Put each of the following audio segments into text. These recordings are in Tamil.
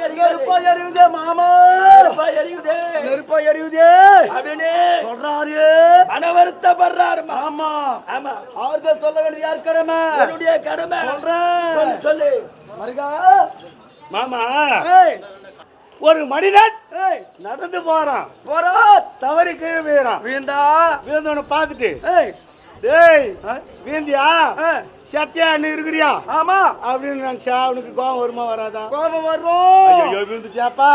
நெருப்பா எரியுதே மாமா. நெருப்பா எரியுதே நெருப்பா எரியுதே அப்படின்னு சொல்றாரு. மனவருத்தப்படுறாரு மாமா ஆமா. ஆறுதல் சொல்ல வேண்டிய யார் கடமை? என்னுடைய கடமை. சொல்றேன் சொல்லு மருகா. மாமா. ஒரு மனிதன் நடந்து போறான். போறான் தவறி கீழே வீழான் வீழ்ந்தா. வீழ்ந்தவனை பார்த்துட்டு டேய்? வீந்தியா சத்தியா நீ இருக்கிறியா? ஆமா. அப்படின்னு நினைச்சா அவனுக்கு கோவம் வருமா வராதா? கோபம் வரும்? ஐயோ விழுந்துட்டியாப்பா?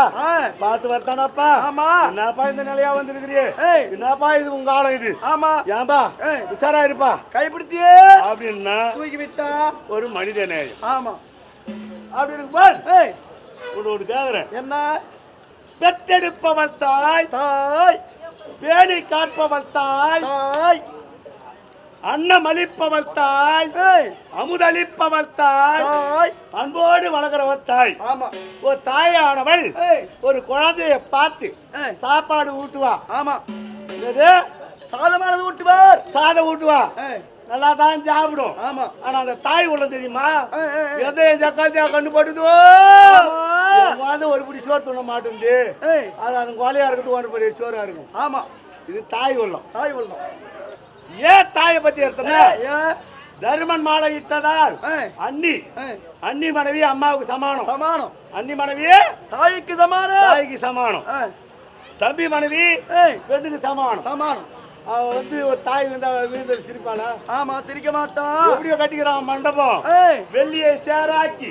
பார்த்து வரத்தானாப்பா? ஆமா. என்னப்பா இந்த நிலையா வந்திருக்கிறியே? என்னப்பா இது உங்க ஆளம் இது? ஆமா. ஏன்பா உஷாரா இருப்பா? கைப்பிடித்தியே அப்படின்னா தூக்கி விட்டா ஒரு மனித நேயம். ஆமா. அப்படி இருக்கும்போது ஒரு கேக்குறேன். என்ன? பெத்தெடுப்பவள் தாய். தாய். பேணி காப்பவள் தாய். தாய். அன்னம் அளிப்பவள் தாய் ஏய். அமுதளிப்பவள் தாய். அன்போடு வளர்கிறவள் தாய் ஒரு தாயானவள் ஒரு குழந்தைய பார்த்து சாப்பாடு ஊட்டுவா. ஆமா. சாதமானது ஊட்டுவார். சாதம் ஊட்டுவா? நல்லா தான் சாப்பிடும். ஆமா. ஆனா அந்த தாய் உள்ள தெரியுமா. எதை ஜக்காத்தியா கண்ணு பட்டுதோ ஆமா. ஒரு பிடி சோறு துண்ண மாட்டேங்குது அது அது கோலையா இருக்குது ஒரு பெரிய சோறா இருக்கும். ஆமா. இது தாய் உள்ளம். தாய் உள்ளம். ஏன் தாயை பத்தி எடுத்தனா தருமன் மாலை இட்டதால் அண்ணி அண்ணி மனைவி அம்மாவுக்கு சமானம். சமானம். அண்ணி மனைவி தாய்க்கு சமானம். தாய்க்கு சமானம். தம்பி மனைவி பெண்ணுக்கு சமானம். சமானம். அவ வந்து ஒரு தாய் வந்து அவ வீந்தர் சிரிப்பாளா? ஆமா சிரிக்க மாட்டான் எப்படியோ கட்டிக்கிறான் மண்டபம். வெள்ளியை சேராக்கி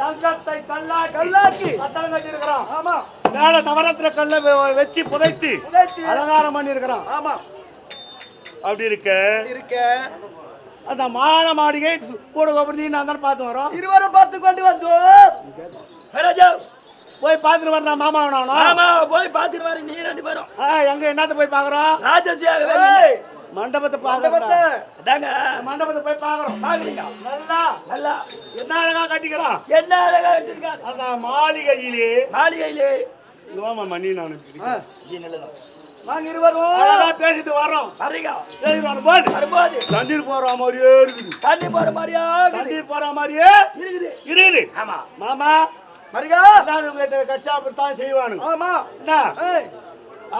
தங்கத்தை கல்லாக்கி கல்லாக்கி. கட்டடம் கட்டியிருக்கிறான். ஆமா. மேல நவரத்ன கல்ல வச்சு புதைத்து உதைத்து. அலங்காரம் பண்ணியிருக்கிறான். ஆமா. அப்படி இருக்க? இருக்க. அந்த மாட மாளிகை கூட நீ நான் தான் பார்த்து வரோம். இருவரும் பார்த்து கொண்டு வந்தோம் போய் பார்த்துட்டு வரணும் மாமா வேணாம் ஆமா போய் பாத்துட்டு வர நீ ரெண்டு பேரும். எங்க என்னத்த போய் பாக்குறோம் ராஜசியாக மண்டபத்தை மண்டபத்தை. அதாங்க. மண்டபத்தை போய் பாக்குறோம் பாக்குறீங்க நல்லா. நல்லா. என்ன அழகா கட்டிக்கிறான் என்ன அழகா கட்டிருக்காரு அந்த மாளிகையிலே. மாளிகையிலே. இவாமா மணி நான் வாங்க இருவரும். அழகா பேசிட்டு வரோம் வரீங்க பேசிட்டு போது வரும்போது தண்ணீர் போற மாதிரியே இருக்குது. தண்ணி போற மாதிரியா. தண்ணீர் போற மாதிரியே இருக்குது. இருக்குது. ஆமா. மாமா மரிகா. எல்லாரும் கஷ்டா அப்படித்தான் செய்வானுங்க. ஆமா. என்ன?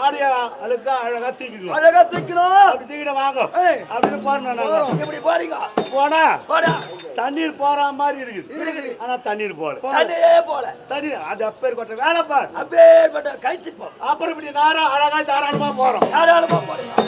ஆடிய அழுக்கா அழகா தூக்கிக்கலாம் அழகா தூக்கணும் அப்படி தூக்கிட்டு வாங்க. அப்படின்னு போறோம் நாங்க. இப்படி போறீங்க? போனா போடா. தண்ணீர் போற மாதிரி இருக்குது. இருக்குது. ஆனா தண்ணீர் போல. தண்ணியே போல. தண்ணீர் அது அப்பேர் கொட்ட வேலை பாரு. அப்பேற்பட்ட கழிச்சு போ. அப்புறம் இப்படி நேரா அழகா தாராளமா போறோம். தாராளமா போறீங்க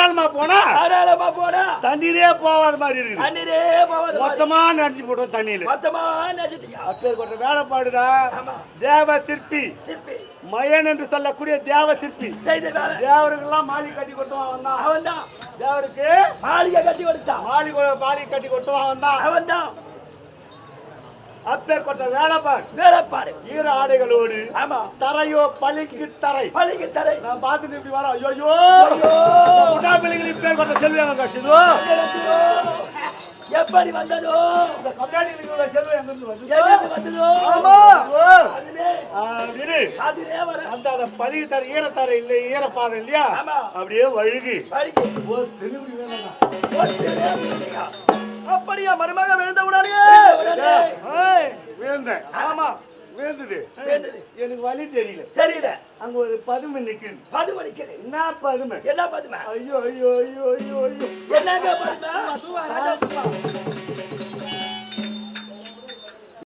தாராளமா போனா? தாராளமா போடா தண்ணீரே போகாத மாதிரி இருக்குது. தண்ணீரே போவாது மொத்தமா நடிச்சு போட்டோம் தண்ணியில மொத்தமா நசிட்டீங்க அப்பேர் கொட்ட வேலை பாடுடா. ஆமா. தேவ சிற்பி. சிற்பி. மயன் என்று சொல்லக்கூடிய தேவ சிற்பி. தேவருக்கெல்லாம் மாலி கட்டி கொட்டுவான் அவன் தான். அவன் தான். தேவருக்கு மாளிகை கட்டி கொடுத்தான். மாலி கொ- மாலி கட்டி கொட்டுவான் அவன் தான். அவன் தான். அப்பேர் கொட்ட வேலை பாரு வேலைப்பாடு. ஈர ஆடைகளோடு ஆமா. தரையோ பளிக்கு தரை. பள்ளிக்கு தரை. நான் பார்த்துட்டு இப்படி வரோம். ஐயோ முட்டா பிள்ளைகள் இப்பேர் கொட்ட செல்வியாங்க கட்டுதோ எப்படி வந்ததோ? இந்த கம்யூனிட்டிகளோட செல்வி எங்கிருந்து வந்ததோ? எங்கிருந்து வந்ததோ? ஆமா. அதுவே. வர அந்த அந்த தரை ஈரத்தரை இல்லை ஈரப்பாதை இல்லையா? ஆமா. அப்படியே வழுகி. தெளிவு வேணும்னா. அப்படியா மருமக விழுந்த உடனே விழுந்தேன் ஆமா. விழுந்தது. எனக்கு வழி தெரியல. தெரியல. அங்க ஒரு பதுமை நிக்குது. பது மணிக்குது என்ன பதுமை? என்ன பதுமை? ஐயோ ஐயோ ஐயோ ஐயோ ஐயோ. என்னங்க பதுமை.